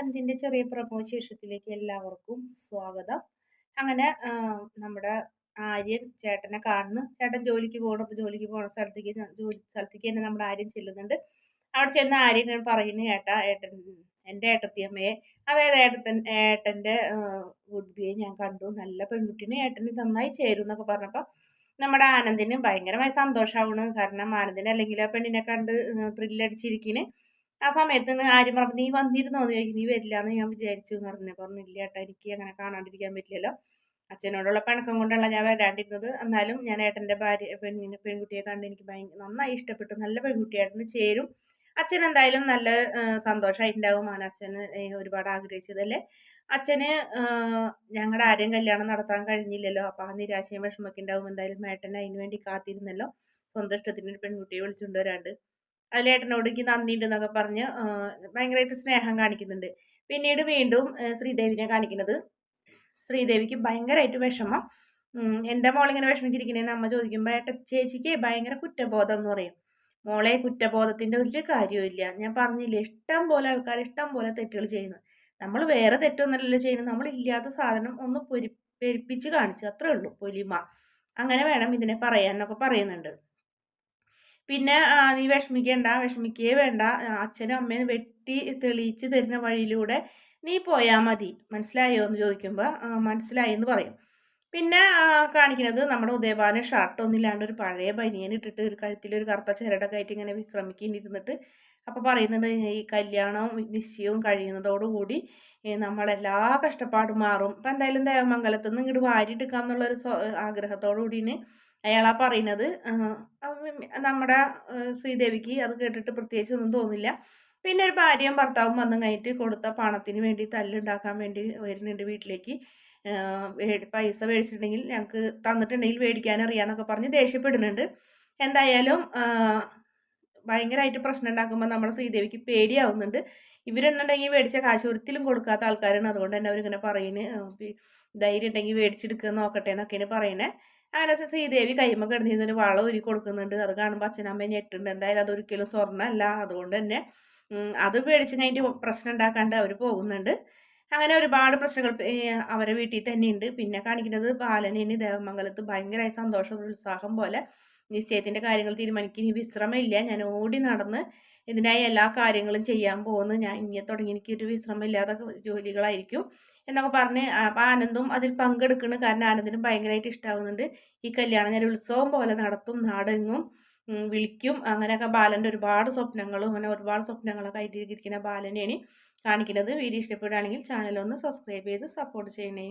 അതിന്റെ ചെറിയ പ്രമോശേഷത്തിലേക്ക് എല്ലാവർക്കും സ്വാഗതം. അങ്ങനെ നമ്മുടെ ആര്യൻ ചേട്ടനെ കാണുന്നു. ചേട്ടൻ ജോലിക്ക് പോകണം ജോലിക്ക് പോകണ സ്ഥലത്തേക്ക് ജോലി സ്ഥലത്തേക്ക് തന്നെ നമ്മുടെ ആര്യൻ ചെല്ലുന്നുണ്ട്. അവിടെ ചെന്ന് ആര്യൻ പറയുന്നു ഏട്ടാ ഏട്ടൻ എന്റെ ഏട്ടത്തിയമ്മയെ അതായത് ഏട്ടൻ ഏട്ടന്റെ ഗുഡ് ബിയെ ഞാൻ കണ്ടു. നല്ല പെൺകുട്ടിനെ ഏട്ടന് നന്നായി ചേരും എന്നൊക്കെ പറഞ്ഞപ്പോൾ നമ്മുടെ ആനന്ദിന് ഭയങ്കരമായി സന്തോഷമാവണ് കാരണം ആനന്ദിനെ അല്ലെങ്കിൽ ആ പെണ്ണിനെ കണ്ട് ത്രില്ലടിച്ചിരിക്കുന്നു ആ സമയത്ത് ആര്യം പറഞ്ഞു നീ വന്നിരുന്നോ എന്ന് ചോദിക്കും നീ വരില്ല എന്ന് ഞാൻ വിചാരിച്ചു എന്ന് പറഞ്ഞു പറഞ്ഞു ഇല്ല ഏട്ടാ എനിക്ക് അങ്ങനെ കാണാണ്ടിരിക്കാൻ പറ്റില്ലല്ലോ. അച്ഛനോടുള്ള പിണക്കം കൊണ്ടല്ല ഞാൻ വരാണ്ടിരുന്നത്. എന്നാലും ഞാൻ ഏട്ടന്റെ ഭാര്യ പെണ്ണിനെ പെൺകുട്ടിയെ കണ്ട് എനിക്ക് ഭയങ്കര നന്നായി ഇഷ്ടപ്പെട്ടു. നല്ല പെൺകുട്ടിയായിരുന്നു ചേരും. അച്ഛൻ എന്തായാലും നല്ല സന്തോഷമായിട്ടുണ്ടാവും അച്ഛന് ഒരുപാട് ആഗ്രഹിച്ചതല്ലേ. അച്ഛന് ഞങ്ങളുടെ ആരെയും കല്യാണം നടത്താൻ കഴിഞ്ഞില്ലല്ലോ. അപ്പോൾ ആ നിരാശയും വിഷമൊക്കെ ഉണ്ടാവും. എന്തായാലും ഏട്ടൻ അതിന് വേണ്ടി കാത്തിരുന്നല്ലോ. സ്വന്തം ഇഷ്ടത്തിന് ഒരു പെൺകുട്ടിയെ വിളിച്ചുകൊണ്ടുവരാണ്ട് അതിലേട്ടനോട് എനിക്ക് നന്ദിയുണ്ട് എന്നൊക്കെ പറഞ്ഞ് ഭയങ്കരമായിട്ട് സ്നേഹം കാണിക്കുന്നുണ്ട്. പിന്നീട് വീണ്ടും ശ്രീദേവിനെ കാണിക്കുന്നത്. ശ്രീദേവിക്ക് ഭയങ്കരമായിട്ട് വിഷമം. എന്റെ മോളിങ്ങനെ വിഷമിച്ചിരിക്കുന്നതെന്ന് അമ്മ ചോദിക്കുമ്പോൾ ഏട്ട ചേച്ചിക്ക് ഭയങ്കര കുറ്റബോധം എന്ന് പറയും. മോളെ കുറ്റബോധത്തിന്റെ ഒരു കാര്യമില്ല ഞാൻ പറഞ്ഞില്ലേ ഇഷ്ടം പോലെ ആൾക്കാർ ഇഷ്ടം പോലെ തെറ്റുകൾ ചെയ്യുന്നു. നമ്മൾ വേറെ തെറ്റൊന്നുമല്ലല്ലോ ചെയ്യുന്നത്. നമ്മൾ ഇല്ലാത്ത സാധനം ഒന്ന് പൊരി പെരിപ്പിച്ച് കാണിച്ചു അത്രേ ഉള്ളൂ. പൊലിമ. അങ്ങനെ വേണം ഇതിനെ പറയാൻ എന്നൊക്കെ പറയുന്നുണ്ട്. പിന്നെ നീ വിഷമിക്കേണ്ട വിഷമിക്കേ വേണ്ട. അച്ഛനും അമ്മയും വെട്ടി തെളിയിച്ച് തരുന്ന വഴിയിലൂടെ നീ പോയാൽ മതി. മനസ്സിലായോ എന്ന് ചോദിക്കുമ്പോൾ മനസ്സിലായി എന്ന് പറയും. പിന്നെ കാണിക്കുന്നത് നമ്മുടെ ഉദയഭാന ഷർട്ട് ഒന്നില്ലാണ്ട് ഒരു പഴയ ബനിയൻ ഇട്ടിട്ട് ഒരു കഴുത്തിൽ ഒരു കറുത്ത ചിരടൊക്കെ ആയിട്ട് ഇങ്ങനെ വിശ്രമിക്കേണ്ടിയിരുന്നിട്ട് അപ്പോൾ പറയുന്നുണ്ട് ഈ കല്യാണവും നിശ്ചയവും കഴിയുന്നതോടുകൂടി നമ്മളെല്ലാ കഷ്ടപ്പാടും മാറും. അപ്പം എന്തായാലും ദേവമംഗലത്ത് നിന്ന് ഇങ്ങോട്ട് സ്വ ആഗ്രഹത്തോടു കൂടിന് അയാളാ പറയുന്നത്. നമ്മുടെ ശ്രീദേവിക്ക് അത് കേട്ടിട്ട് പ്രത്യേകിച്ച് ഒന്നും തോന്നില്ല. പിന്നെ ഒരു ഭാര്യയും ഭർത്താവും വന്നു കഴിഞ്ഞിട്ട് കൊടുത്ത പണത്തിന് വേണ്ടി തല്ലുണ്ടാക്കാൻ വേണ്ടി വരുന്നുണ്ട് വീട്ടിലേക്ക്. പൈസ മേടിച്ചിട്ടുണ്ടെങ്കിൽ ഞങ്ങൾക്ക് തന്നിട്ടുണ്ടെങ്കിൽ മേടിക്കാൻ അറിയാന്നൊക്കെ പറഞ്ഞ് ദേഷ്യപ്പെടുന്നുണ്ട്. എന്തായാലും ഭയങ്കരമായിട്ട് പ്രശ്നം ഉണ്ടാക്കുമ്പോൾ നമ്മുടെ ശ്രീദേവിക്ക് പേടിയാവുന്നുണ്ട്. ഇവരുണ്ടെങ്കിൽ മേടിച്ച കാശ് ഒരിക്കലും കൊടുക്കാത്ത ആൾക്കാരാണ്. അതുകൊണ്ട് തന്നെ അവരിങ്ങനെ പറയുന്നത് ധൈര്യം ഉണ്ടെങ്കിൽ മേടിച്ചെടുക്കുക നോക്കട്ടെ എന്നൊക്കെയാണ് പറയുന്നത് അങ്ങനെ ശ്രീദേവി കൈമ കിടന്നിരുന്നൊരു വള ഉരി കൊടുക്കുന്നുണ്ട്. അത് കാണുമ്പോൾ അച്ഛനമ്മ ഞെട്ടുണ്ട്. എന്തായാലും അതൊരിക്കലും സ്വർണമല്ല. അതുകൊണ്ട് തന്നെ അത് പേടിച്ച് കഴിഞ്ഞ് പ്രശ്നം ഉണ്ടാക്കാണ്ട് അവർ പോകുന്നുണ്ട്. അങ്ങനെ ഒരുപാട് പ്രശ്നങ്ങൾ അവരെ വീട്ടിൽ തന്നെയുണ്ട്. പിന്നെ കാണിക്കുന്നത് ബാലനേന് ദേവമംഗലത്ത്. ഭയങ്കരമായ സന്തോഷം ഉത്സാഹം പോലെ നിശ്ചയത്തിന്റെ കാര്യങ്ങൾ തീരുമാനിക്കും. ഇനി വിശ്രമമില്ല. ഞാൻ ഓടി നടന്ന് ഇതിനായി എല്ലാ കാര്യങ്ങളും ചെയ്യാൻ പോകുന്നു. ഞാൻ ഇങ്ങനെ തുടങ്ങി. എനിക്കൊരു വിശ്രമമില്ലാത്ത ജോലികളായിരിക്കും എന്നൊക്കെ പറഞ്ഞ് ആനന്ദും അതിൽ പങ്കെടുക്കുന്നു കാരണം ആനന്ദിനും ഭയങ്കരമായിട്ട് ഇഷ്ടമാവുന്നുണ്ട് ഈ കല്യാണം ഞാൻ ഉത്സവം പോലെ നടത്തും നാടെങ്ങും വിളിക്കും. അങ്ങനെയൊക്കെ ബാലന്റെ ഒരുപാട് സ്വപ്നങ്ങളും അങ്ങനെ ഒരുപാട് സ്വപ്നങ്ങളൊക്കെ ആയിട്ട് ഇരിക്കുന്ന ബാലനെയാണ് കാണിക്കുന്നത്. വീഡിയോ ഇഷ്ടപ്പെടുകയാണെങ്കിൽ ചാനൽ ഒന്ന് സബ്സ്ക്രൈബ് ചെയ്ത് സപ്പോർട്ട് ചെയ്യണേ.